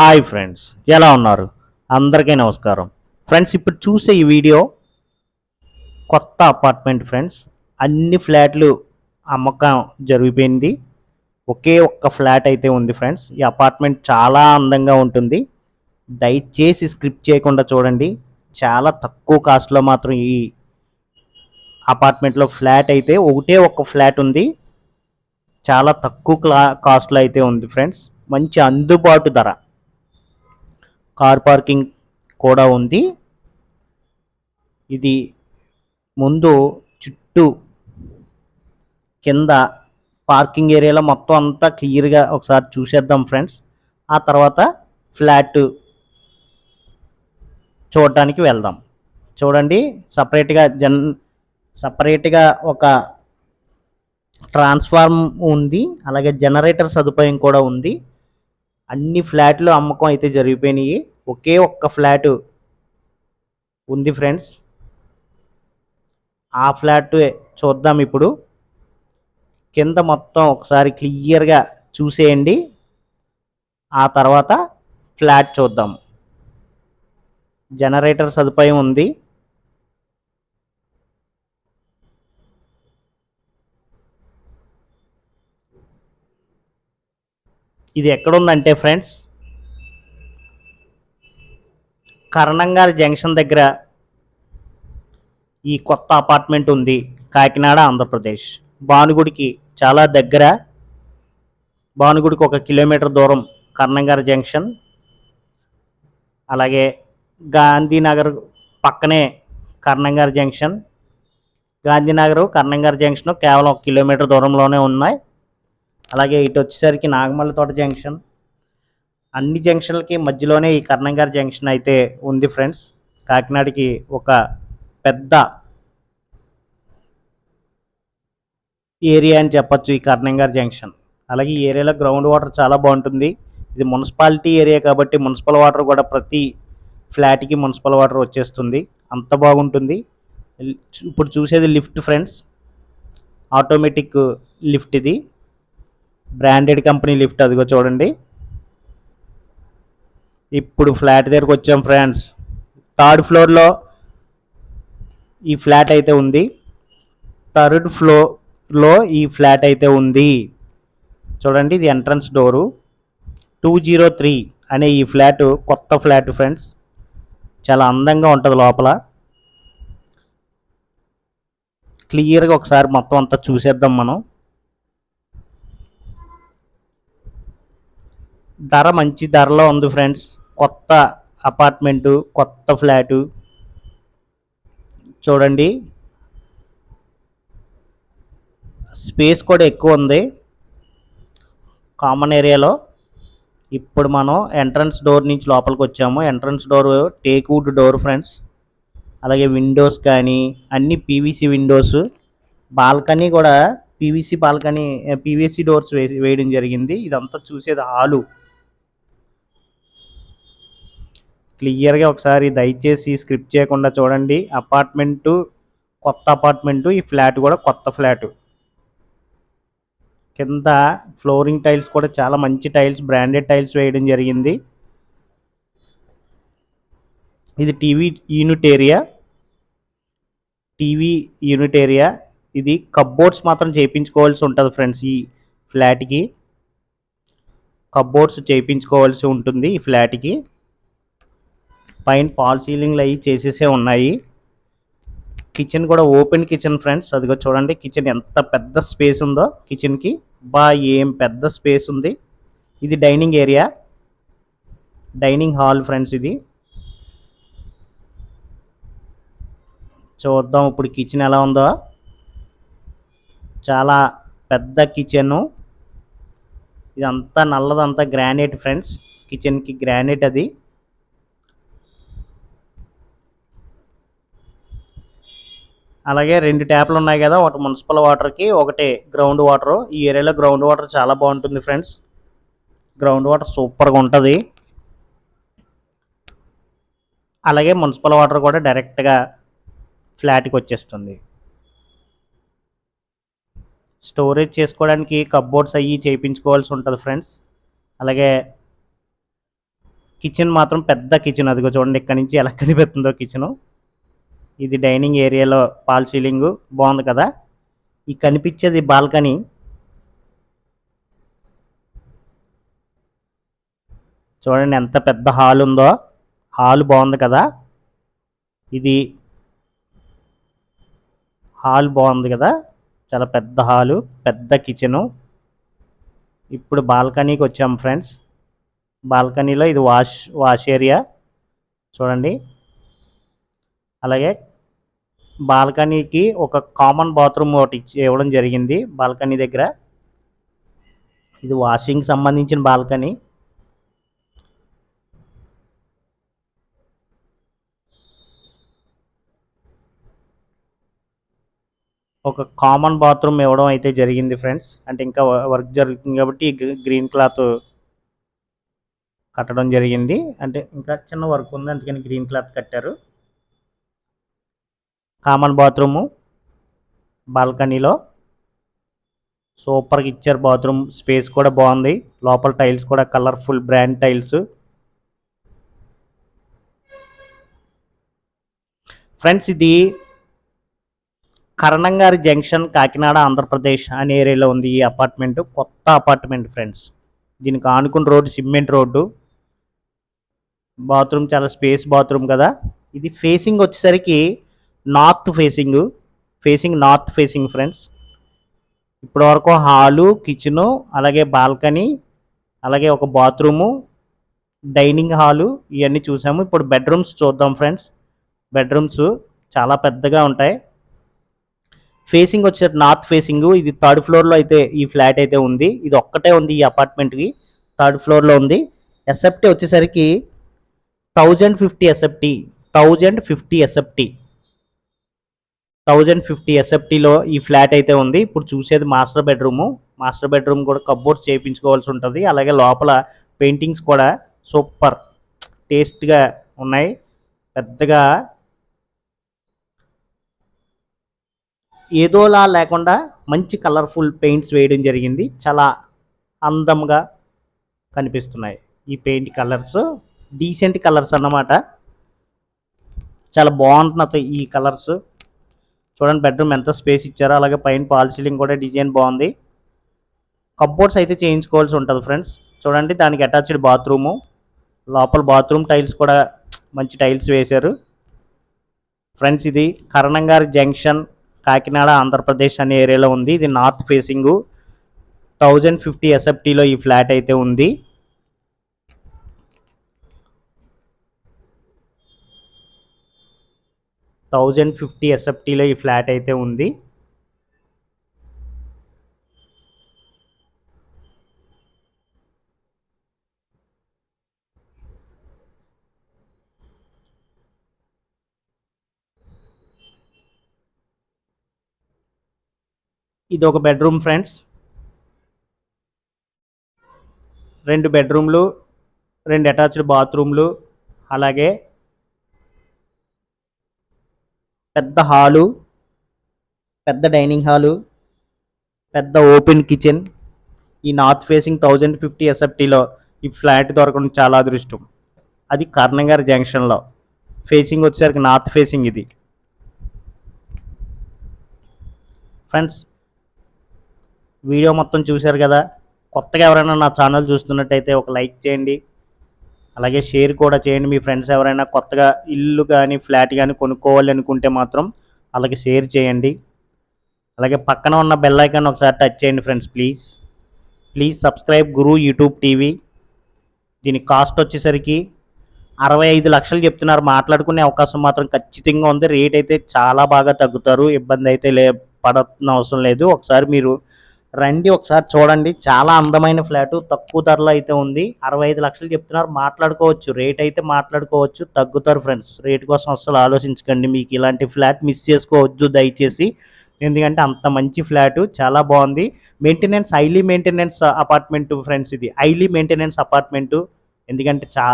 Hi friends ఎలా ఉన్నారు? అందరికీ నమస్కారం. ఫ్రెండ్స్ ఇప్పుడు చూసే ఈ వీడియో కొత్త అపార్ట్మెంట్ ఫ్రెండ్స్ అన్ని ఫ్లాట్లు అమ్మకం జరిగిపోయింది. ఒకే ఒక్క ఫ్లాట్ అయితే ఉంది ఫ్రెండ్స్. ఈ అపార్ట్మెంట్ చాలా అందంగా ఉంటుంది. దయచేసి స్క్రిప్ట్ చేయకుండా చూడండి. చాలా తక్కువ కాస్ట్లో మాత్రం ఈ అపార్ట్మెంట్లో ఫ్లాట్ అయితే ఒకటే ఒక్క ఫ్లాట్ ఉంది. చాలా తక్కువ క్లా కాస్ట్లో అయితే ఉంది ఫ్రెండ్స్. మంచి అందుబాటు ధర. కార్ పార్కింగ్ కూడా ఉంది. ఇది ముందు చుట్టూ కింద పార్కింగ్ ఏరియాలో మొత్తం అంతా క్లియర్గా ఒకసారి చూసేద్దాం ఫ్రెండ్స్. ఆ తర్వాత ఫ్లాట్ చూడటానికి వెళ్దాం. చూడండి సపరేట్గా జన్ సపరేట్గా ఒక ట్రాన్స్ఫార్మ్ ఉంది. అలాగే జనరేటర్ సదుపాయం కూడా ఉంది. అన్ని ఫ్లాట్లు అమ్మకం అయితే జరిగిపోయినాయి. ఒకే ఒక్క ఫ్లాట్ ఉంది ఫ్రెండ్స్. ఆ ఫ్లాట్ చూద్దాం ఇప్పుడు. కింద మొత్తం ఒకసారి క్లియర్గా చూసేయండి. ఆ తర్వాత ఫ్లాట్ చూద్దాం. జనరేటర్ సదుపాయం ఉంది. ఇది ఎక్కడుందంటే ఫ్రెండ్స్ కరణంగారి జంక్షన్ దగ్గర ఈ కొత్త అపార్ట్మెంట్ ఉంది కాకినాడ ఆంధ్రప్రదేశ్. భానుగుడికి చాలా దగ్గర భానుగుడికి ఒక కిలోమీటర్ దూరం కర్ణంగారి జంక్షన్. అలాగే గాంధీనగర్ పక్కనే కర్ణంగారి జంక్షన్. గాంధీనగర్ కర్ణంగారి జంక్షన్ కేవలం ఒక కిలోమీటర్ దూరంలోనే ఉన్నాయి. అలాగే ఇటు వచ్చేసరికి నాగమల్లి తోట జంక్షన్. అన్ని జంక్షన్లకి మధ్యలోనే ఈ కర్ణంగారి జంక్షన్ అయితే ఉంది ఫ్రెండ్స్. కాకినాడకి ఒక పెద్ద ఏరియా అని చెప్పొచ్చు ఈ కర్ణంగారి జంక్షన్. అలాగే ఈ ఏరియాలో గ్రౌండ్ వాటర్ చాలా బాగుంటుంది. ఇది మున్సిపాలిటీ ఏరియా కాబట్టి మున్సిపల్ వాటర్ కూడా ప్రతి ఫ్లాట్కి మున్సిపల్ వాటర్ వచ్చేస్తుంది. అంత బాగుంటుంది. ఇప్పుడు చూసేది లిఫ్ట్ ఫ్రెండ్స్. ఆటోమేటిక్ లిఫ్ట్ ఇది. బ్రాండెడ్ కంపెనీ లిఫ్ట్ అదిగో చూడండి. ఇప్పుడు ఫ్లాట్ దగ్గరకు వచ్చాం ఫ్రెండ్స్. థర్డ్ ఫ్లోర్లో ఈ ఫ్లాట్ అయితే ఉంది. థర్డ్ ఫ్లోర్లో ఈ ఫ్లాట్ అయితే ఉంది. చూడండి ఇది entrance door. Two zero three అనే ఈ ఫ్లాట్ కొత్త ఫ్లాట్ ఫ్రెండ్స్. చాలా అందంగా ఉంటుంది లోపల. క్లియర్గా ఒకసారి మొత్తం అంతా చూసేద్దాం మనం. ధర మంచి ధరలో ఉంది ఫ్రెండ్స్. కొత్త అపార్ట్మెంటు కొత్త ఫ్లాటు. చూడండి. స్పేస్ కూడా ఎక్కువ ఉంది. కామన్ ఏరియాలో ఇప్పుడు మనం ఎంట్రన్స్ డోర్ నుంచి లోపలికి వచ్చాము. Entrance door teakwood door friends. అలాగే విండోస్ కానీ అన్ని పీవీసీ విండోస్. బాల్కనీ కూడా పీవీసీ బాల్కనీ పీవీసీ డోర్స్ వేసి వేయడం జరిగింది. ఇదంతా చూసేది హాలు క్లియర్గా ఒకసారి దయచేసి స్క్రిప్ట్ చేయకుండా చూడండి. అపార్ట్మెంటు కొత్త అపార్ట్మెంటు ఈ ఫ్లాట్ కూడా కొత్త ఫ్లాట్. కింద ఫ్లోరింగ్ టైల్స్ కూడా చాలా మంచి టైల్స్ బ్రాండెడ్ టైల్స్ వేయడం జరిగింది. ఇది TV unit area. TV unit area. ఇది కబ్బోర్డ్స్ మాత్రం చేయించుకోవాల్సి ఉంటుంది ఫ్రెండ్స్ ఈ ఫ్లాట్కి. కబ్బోర్డ్స్ చేయించుకోవాల్సి ఉంటుంది ఈ ఫ్లాట్కి. పైన పాల్ సీలింగ్లు అవి చేసేసే ఉన్నాయి. కిచెన్ కూడా ఓపెన్ కిచెన్ ఫ్రెండ్స్. అదిగో చూడండి కిచెన్ ఎంత పెద్ద స్పేస్ ఉందో కిచెన్కి. బా ఏం పెద్ద స్పేస్ ఉంది. ఇది dining area. Dining hall friends ఇది. చూద్దాం ఇప్పుడు కిచెన్ ఎలా ఉందో. చాలా పెద్ద కిచెను. ఇదంతా నల్లదంతా గ్రానైట్ ఫ్రెండ్స్. కిచెన్కి గ్రానైట్ అది. అలాగే రెండు ట్యాప్లు ఉన్నాయి కదా ఒకటి మున్సిపల్ వాటర్కి ఒకటి గ్రౌండ్ వాటర్. ఈ ఏరియాలో గ్రౌండ్ వాటర్ చాలా బాగుంటుంది ఫ్రెండ్స్. గ్రౌండ్ వాటర్ సూపర్గా ఉంటుంది. అలాగే మున్సిపల్ వాటర్ కూడా డైరెక్ట్గా ఫ్లాట్కి వచ్చేస్తుంది. స్టోరేజ్ చేసుకోవడానికి కబ్బోర్డ్స్ అవి చేయించుకోవాల్సి ఉంటుంది ఫ్రెండ్స్. అలాగే కిచెన్ మాత్రం పెద్ద కిచెన్ అదిగో చూడండి ఇక్కడ నుంచి ఎలా కనిపిస్తుందో కిచెను. ఇది డైనింగ్ ఏరియాలో పాల్ సీలింగ్. బాగుంది కదా? ఈ కనిపించేది బాల్కనీ. చూడండి ఎంత పెద్ద హాల్ ఉందో. హాల్ బాగుంది కదా? ఇది హాల్ బాగుంది కదా? చాలా పెద్ద హాలు పెద్ద కిచెను. ఇప్పుడు బాల్కనీకి వచ్చాం ఫ్రెండ్స్. బాల్కనీలో ఇది వాష్ వాష్ ఏరియా. చూడండి. అలాగే బాల్కనీకి ఒక కామన్ బాత్రూమ్ ఒకటి ఇచ్చి ఇవ్వడం జరిగింది. బాల్కనీ దగ్గర ఇది వాషింగ్ సంబంధించిన బాల్కనీ. ఒక కామన్ బాత్రూమ్ ఇవ్వడం అయితే జరిగింది ఫ్రెండ్స్ అంటే ఇంకా వర్క్ జరుగుతుంది కాబట్టి గ్రీన్ క్లాత్ కట్టడం జరిగింది. అంటే ఇంకా చిన్న వర్క్ ఉంది అందుకని గ్రీన్ క్లాత్ కట్టారు. కామన్ బాత్రూము బాల్కనీలో. సూపర్గా ఇచ్చారు బాత్రూమ్. స్పేస్ కూడా బాగుంది. లోపల టైల్స్ కూడా కలర్ఫుల్ బ్రాండ్ టైల్స్. ఫ్రెండ్స్ ఇది కరణంగారి జంక్షన్ కాకినాడ ఆంధ్రప్రదేశ్ అనే ఏరియాలో ఉంది ఈ అపార్ట్మెంట్. కొత్త అపార్ట్మెంట్ ఫ్రెండ్స్. దీనికి ఆనుకున్న రోడ్డు సిమెంట్ రోడ్డు. బాత్రూమ్ చాలా స్పేస్ బాత్రూమ్ కదా. ఇది ఫేసింగ్ వచ్చేసరికి north facing facing north facing friends. ఇప్పటి వరకు హాలు కిచెను అలాగే బాల్కనీ అలాగే ఒక బాత్రూము డైనింగ్ హాలు ఇవన్నీ చూసాము. ఇప్పుడు బెడ్రూమ్స్ చూద్దాం ఫ్రెండ్స్. బెడ్రూమ్స్ చాలా పెద్దగా ఉంటాయి. ఫేసింగ్ వచ్చేది నార్త్ ఫేసింగ్. ఇది థర్డ్ ఫ్లోర్లో అయితే ఈ ఫ్లాట్ అయితే ఉంది. ఇది ఒక్కటే ఉంది ఈ అపార్ట్మెంట్కి. థర్డ్ ఫ్లోర్లో ఉంది. ఎస్ఎఫ్టీ వచ్చేసరికి thousand fifty SFT thousand fifty SFT thousand fifty ఎస్ఎఫ్టీలో ఈ ఫ్లాట్ అయితే ఉంది. ఇప్పుడు చూసేది మాస్టర్ బెడ్రూము. మాస్టర్ బెడ్రూమ్ కూడా కబోర్డ్స్ చేయించుకోవాల్సి ఉంటుంది. అలాగే లోపల పెయింటింగ్స్ కూడా సూపర్. టేస్ట్గా ఉన్నాయి. పెద్దగా ఏదోలా లేకుండా మంచి కలర్ఫుల్ పెయింట్స్ వేయడం జరిగింది. చాలా అందంగా కనిపిస్తున్నాయి ఈ పెయింట్ కలర్స్. డీసెంట్ కలర్స్ అన్నమాట. చాలా బాగుంటున్నాయి ఈ కలర్స్. చూడండి బెడ్రూమ్ ఎంత స్పేస్ ఇచ్చారో అలాగే పైన పాల్ సీలింగ్ కూడా డిజైన్ బాగుంది. కప్బోర్డ్స్ అయితే చేయించుకోవాల్సి ఉంటుంది ఫ్రెండ్స్ చూడండి దానికి అటాచ్డ్ బాత్రూము లోపల బాత్రూమ్ టైల్స్ కూడా మంచి టైల్స్ వేశారు. ఫ్రెండ్స్ ఇది కరణంగారి జంక్షన్ కాకినాడ ఆంధ్రప్రదేశ్ అనే ఏరియాలో ఉంది. ఇది నార్త్ ఫేసింగ్ థౌజండ్ ఫిఫ్టీ ఎస్ఎఫ్టీలో ఈ ఫ్లాట్ అయితే ఉంది. థౌజండ్ ఫిఫ్టీ ఎస్ఎఫ్టీలో ఈ ఫ్లాట్ అయితే ఉంది. ఇది ఒక బెడ్రూమ్ ఫ్రెండ్స్. రెండు బెడ్రూమ్లు రెండు అటాచ్డ్ బాత్రూమ్లు అలాగే పెద్ద హాలు పెద్ద డైనింగ్ హాలు పెద్ద ఓపెన్ కిచెన్. ఈ నార్త్ ఫేసింగ్ థౌజండ్ ఫిఫ్టీ ఎస్ఎఫ్టీలో ఈ ఫ్లాట్ దొరకడం చాలా అదృష్టం. అది కర్ణంగారి జంక్షన్లో. ఫేసింగ్ వచ్చేసరికి నార్త్ ఫేసింగ్ ఇది. ఫ్రెండ్స్ వీడియో మొత్తం చూశారు కదా? కొత్తగా ఎవరైనా నా ఛానల్ చూస్తున్నట్టయితే ఒక లైక్ చేయండి. అలాగే షేర్ కూడా చేయండి. మీ ఫ్రెండ్స్ ఎవరైనా కొత్తగా ఇల్లు కానీ ఫ్లాట్ కానీ కొనుక్కోవాలి అనుకుంటే మాత్రం అలాగే షేర్ చేయండి. అలాగే పక్కన ఉన్న బెల్ ఐకాన్ ఒకసారి టచ్ చేయండి friends please. Please subscribe Guru YouTube TV. దీని కాస్ట్ వచ్చేసరికి అరవై ఐదు లక్షలు చెప్తున్నారు. మాట్లాడుకునే అవకాశం మాత్రం ఖచ్చితంగా ఉంది. రేట్ అయితే చాలా బాగా తగ్గుతారు. ఇబ్బంది అయితే లే పడుతున్న అవసరం లేదు. ఒకసారి మీరు రండి ఒకసారి చూడండి. చాలా అందమైన ఫ్లాట్. తక్కువ ధరలో అయితే ఉంది. అరవై ఐదు లక్షలు చెప్తున్నారు. మాట్లాడుకోవచ్చు. రేట్ అయితే మాట్లాడుకోవచ్చు. తగ్గుతారు ఫ్రెండ్స్. రేట్ కోసం అసలు ఆలోచించకండి. మీకు ఇలాంటి ఫ్లాట్ మిస్ చేసుకోవద్దు దయచేసి. ఎందుకంటే అంత మంచి ఫ్లాట్. చాలా బాగుంది. Maintenance highly maintenance apartment friends ఇది. Highly maintenance apartment. ఎందుకంటే చా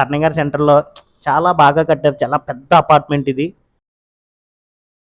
కర్ణగారి సెంటర్లో చాలా బాగా కట్టారు. చాలా పెద్ద అపార్ట్మెంట్ ఇది.